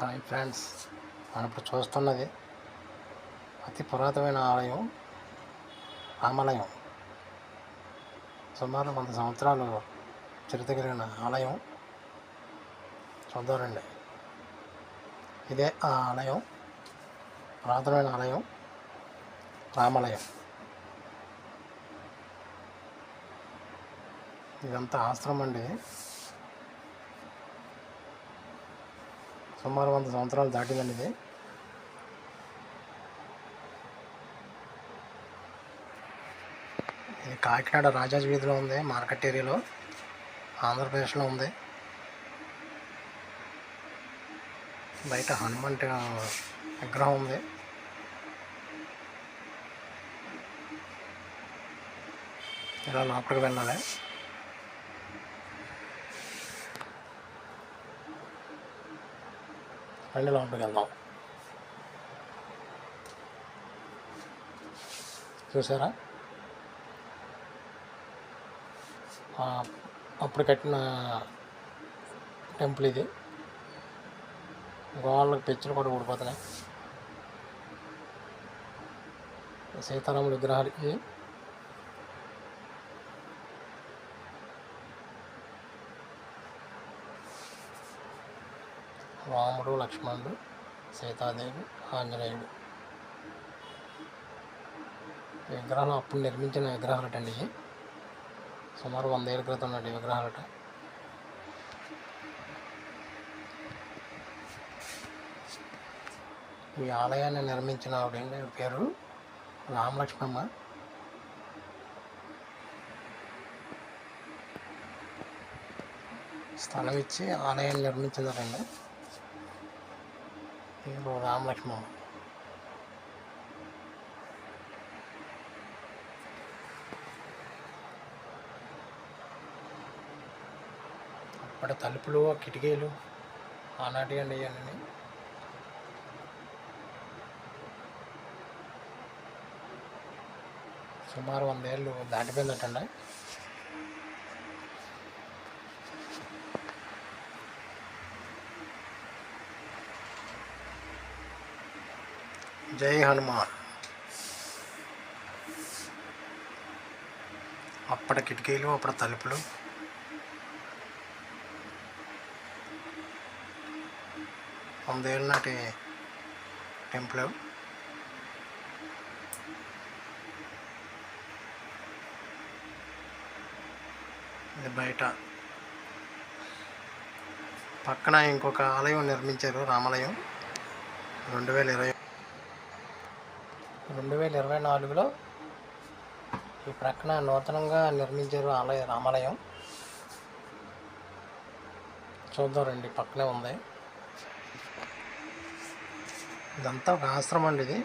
Hi friends మనం ఇప్పుడు చూస్తున్నది అతి పురాతనమైన ఆలయం రామాలయం సుమారు వంద సంవత్సరాలు చరిత్ర కలిగిన ఆలయం చూద్దామండి. ఇదే ఆ ఆలయం పురాతనమైన ఆలయం రామాలయం. ఇదంతా ఆశ్రమం అండి. సుమారు వంద సంవత్సరాలు దాటిందండి ఇది. ఇది కాకినాడ రాజాజ్ వీధిలో ఉంది మార్కెట్ ఏరియాలో ఆంధ్రప్రదేశ్లో ఉంది. బయట హనుమంత విగ్రహం ఉంది. ఇలా లోపలికి వెళ్ళాలి. రండి లోపలికి వెళ్దాం చూసారా? అప్పుడు కట్టిన టెంపుల్ ఇది. గోళ్ళకి పెచ్చులు కూడా ఊడిపోతున్నాయి. సీతారాముల విగ్రహాలకి రాముడు లక్ష్మణుడు సీతాదేవి ఆంజనేయుడు. విగ్రహాలు అప్పుడు నిర్మించిన విగ్రహాలటండి అండి సుమారు వంద ఏళ్ళ క్రితం నాటి విగ్రహాలట. ఈ ఆలయాన్ని నిర్మించిన ఆవిడండి పేరు రామలక్ష్మమ్మ. స్థలం ఇచ్చి ఆలయాన్ని నిర్మించారండి పేరు రామలక్ష్మణ అప్పటి తలుపులు కిటికీలు ఆనాటి అండి ఇవన్నీ. సుమారు వందేళ్ళు దాటిపోయిందటండి. జై హనుమాన్. అప్పటి కిటికీలు అప్పటి తలుపులు. వందేళ్ళ నాటి టెంపుల్. ఇది బయట. పక్కన ఇంకొక ఆలయం నిర్మించారు రామాలయం. రెండు వేల ఇరవై రెండు వేల ఇరవై నాలుగులో ఈ ప్రక్కన నూతనంగా నిర్మించారు ఆలయ రామాలయం. చూద్దాం రండి పక్కనే ఉంది. ఇదంతా ఒక ఆశ్రమం అండి ఇది.